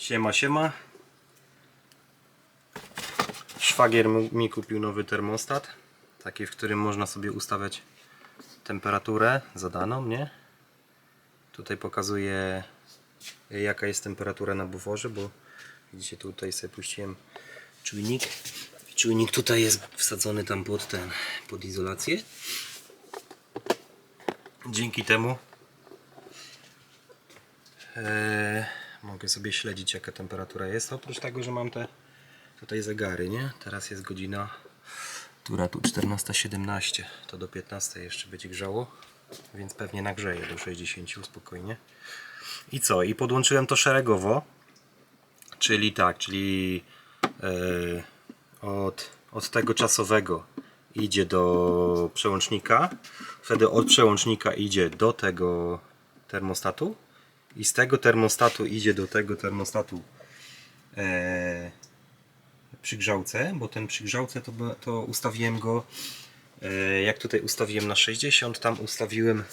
Siema, siema. Szwagier mi kupił nowy termostat. Taki, w którym można sobie ustawiać temperaturę zadaną, nie? Tutaj pokazuje jaka jest temperatura na buforze, bo widzicie tutaj sobie puściłem czujnik. Czujnik tutaj jest wsadzony tam pod ten, pod izolację. Dzięki temu Eee, mogę sobie śledzić jaka temperatura jest. Oprócz tego, że mam te tutaj zegary, nie? Teraz jest godzina, która tu 14.17, to do 15 jeszcze będzie grzało, więc pewnie nagrzeje do 60 spokojnie. I co? I podłączyłem to szeregowo, czyli tak, czyli eee, od, od tego czasowego idzie do przełącznika, wtedy od przełącznika idzie do tego termostatu i z tego termostatu idzie do tego termostatu e, przygrzałce, bo ten przygrzałce to, be- to ustawiłem go e, jak tutaj ustawiłem na 60, tam ustawiłem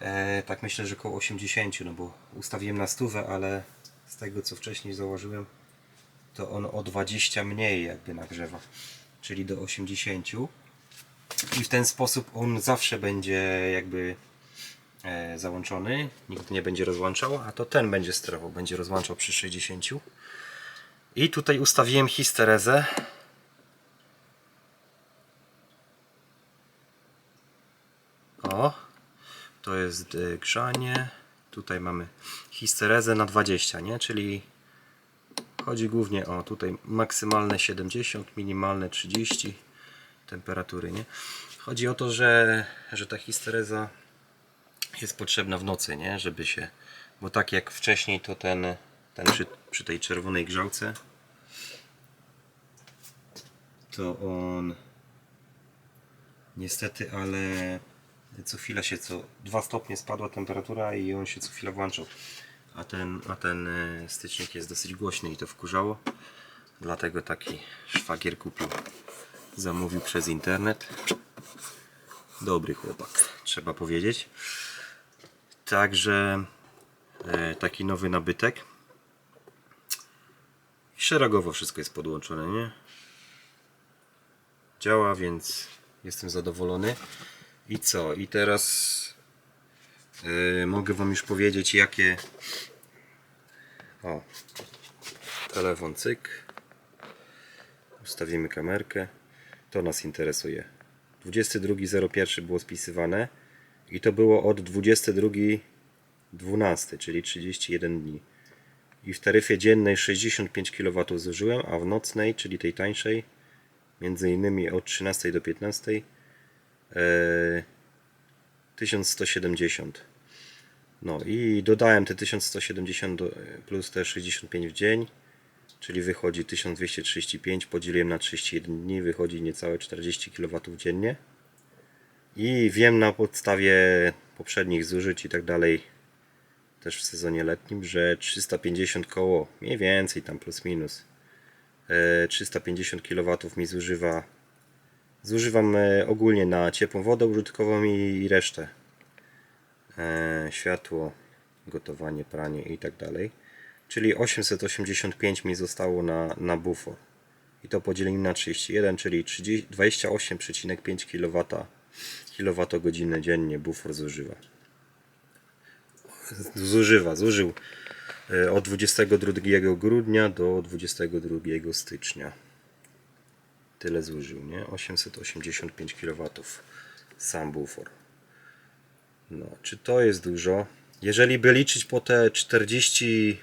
e, tak myślę, że około 80, no bo ustawiłem na stówę, ale z tego co wcześniej założyłem to on o 20 mniej jakby nagrzewa, czyli do 80 i w ten sposób on zawsze będzie jakby załączony, nikt nie będzie rozłączał, a to ten będzie sterował, będzie rozłączał przy 60. I tutaj ustawiłem histerezę. O, to jest e, grzanie. Tutaj mamy histerezę na 20, nie? Czyli chodzi głównie o tutaj maksymalne 70, minimalne 30 temperatury, nie? Chodzi o to, że, że ta histereza jest potrzebna w nocy, nie? Żeby się. Bo tak jak wcześniej, to ten, ten przy, przy tej czerwonej grzałce, to on niestety, ale co chwila się co 2 stopnie spadła temperatura i on się co chwila włączał. A ten, a ten e, stycznik jest dosyć głośny i to wkurzało. Dlatego taki szwagier kupił. Zamówił przez internet. Dobry chłopak, trzeba powiedzieć. Także e, taki nowy nabytek. Szeregowo wszystko jest podłączone, nie? Działa, więc jestem zadowolony. I co? I teraz e, mogę Wam już powiedzieć, jakie. O, telefon cyk. Ustawimy kamerkę. To nas interesuje. 22.01 było spisywane i to było od 22.12, czyli 31 dni. I w taryfie dziennej 65 kW zużyłem, a w nocnej, czyli tej tańszej, między innymi od 13 do 15, e, 1170. No i dodałem te 1170 do- plus te 65 w dzień, czyli wychodzi 1235, podzieliłem na 31 dni, wychodzi niecałe 40 kW dziennie. I wiem na podstawie poprzednich zużyć i tak dalej, też w sezonie letnim, że 350 koło, mniej więcej tam plus minus, e, 350 kW mi zużywa. Zużywam e, ogólnie na ciepłą wodę użytkową i, resztę. E, światło, gotowanie, pranie i tak dalej. Czyli 885 mi zostało na, na bufor. I to podzielimy na 31, czyli 30 28,5 kW kilowatogodziny dziennie bufor zużywa. Zużywa, zużył e, od 22 grudnia do 22 stycznia. Tyle zużył, nie? 885 kW sam bufor. No, czy to jest dużo? Jeżeli by liczyć po te 40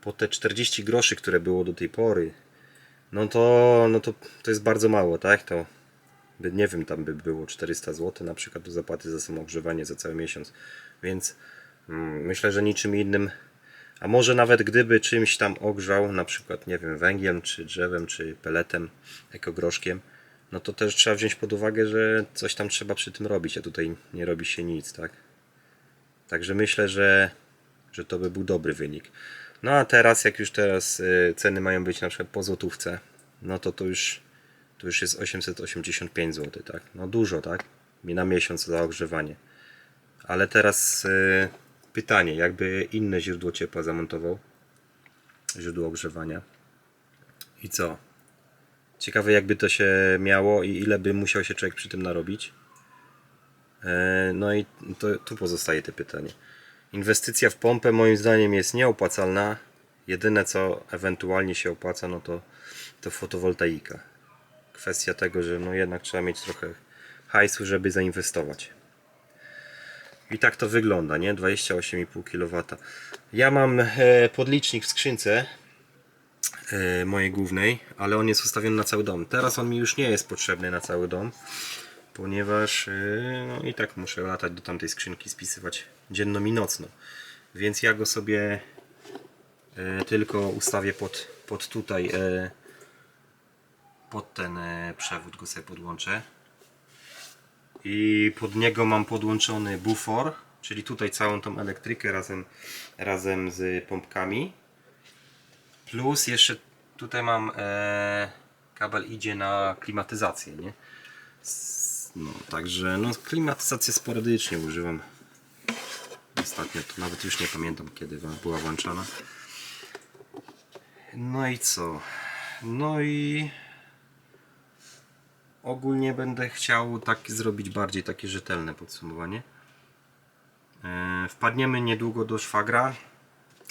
po te 40 groszy, które było do tej pory, no to, no to, to jest bardzo mało, tak? To by, nie wiem, tam by było 400 zł na przykład do zapłaty za samogrzewanie za cały miesiąc. Więc mm, myślę, że niczym innym, a może nawet gdyby czymś tam ogrzał, na przykład, nie wiem, węglem, czy drzewem, czy peletem, ekogroszkiem, no to też trzeba wziąć pod uwagę, że coś tam trzeba przy tym robić, a tutaj nie robi się nic, tak? Także myślę, że, że to by był dobry wynik. No a teraz, jak już teraz y, ceny mają być na przykład po złotówce, no to to już, to już jest 885 zł, tak? No dużo, tak? Na miesiąc za ogrzewanie. Ale teraz y, pytanie, jakby inne źródło ciepła zamontował, źródło ogrzewania. I co? Ciekawe jakby to się miało i ile by musiał się człowiek przy tym narobić. E, No i to, tu pozostaje to pytanie. Inwestycja w pompę moim zdaniem jest nieopłacalna. Jedyne co ewentualnie się opłaca, no to, to fotowoltaika. Kwestia tego, że no jednak trzeba mieć trochę hajsu, żeby zainwestować. I tak to wygląda, nie? 28,5 kW. Ja mam e, podlicznik w skrzynce e, mojej głównej, ale on jest ustawiony na cały dom. Teraz on mi już nie jest potrzebny na cały dom, ponieważ e, no i tak muszę latać do tamtej skrzynki, spisywać dzienną i nocno. Więc ja go sobie tylko ustawię pod, pod tutaj, pod ten e, przewód go sobie podłączę. I pod niego mam podłączony bufor, czyli tutaj całą tą elektrykę razem, razem z pompkami. Plus jeszcze tutaj mam e, kabel idzie na klimatyzację, nie? No, także no, klimatyzację sporadycznie używam. Ostatnio to nawet już nie pamiętam kiedy była włączana. No i co? No i ogólnie będę chciał tak zrobić bardziej takie rzetelne podsumowanie. E, Wpadniemy niedługo do szwagra.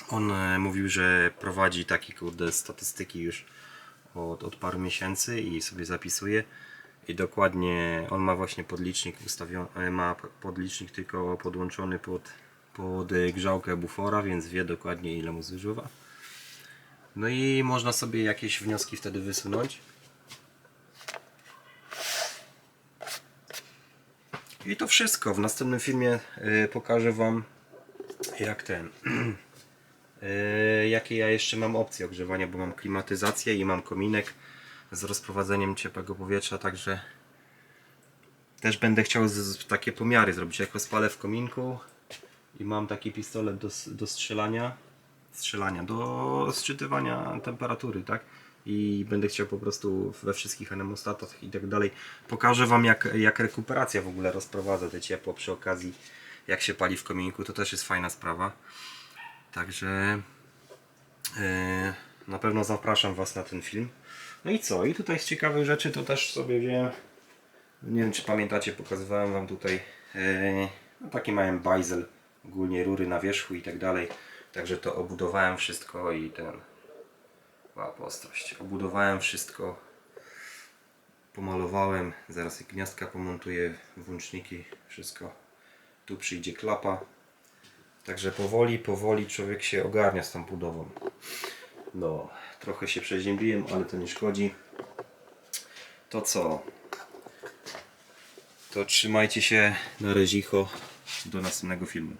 On e, mówił, że prowadzi takie kurde statystyki już od, od paru miesięcy i sobie zapisuje. I dokładnie on ma właśnie podlicznik ustawiony, ma podlicznik tylko podłączony pod, pod e, grzałkę bufora, więc wie dokładnie ile mu zużywa. No i można sobie jakieś wnioski wtedy wysunąć. I to wszystko. W następnym filmie y, pokażę Wam jak ten. y, jakie ja jeszcze mam opcje ogrzewania, bo mam klimatyzację i mam kominek z rozprowadzeniem ciepłego powietrza, także też będę chciał z, takie pomiary zrobić. Jak rozpalę w kominku i mam taki pistolet do, do strzelania, strzelania, do sczytywania temperatury, tak? I będę chciał po prostu we wszystkich anemostatach i tak dalej. Pokażę Wam jak, jak rekuperacja w ogóle rozprowadza te ciepło przy okazji jak się pali w kominku. To też jest fajna sprawa. Także e, na pewno zapraszam Was na ten film. No i co? I tutaj z ciekawych rzeczy to też sobie wiem. Nie wiem czy pamiętacie, pokazywałem Wam tutaj e, no, taki małem bajzel, ogólnie rury na wierzchu i tak dalej. Także to obudowałem wszystko i ten Wow, ostrość. Obudowałem wszystko. Pomalowałem. Zaraz gniazdka pomontuję, włączniki, wszystko. Tu przyjdzie klapa. Także powoli, powoli człowiek się ogarnia z tą budową. No, trochę się przeziębiłem, ale to nie szkodzi. To co? To trzymajcie się na rezicho. Do następnego filmu.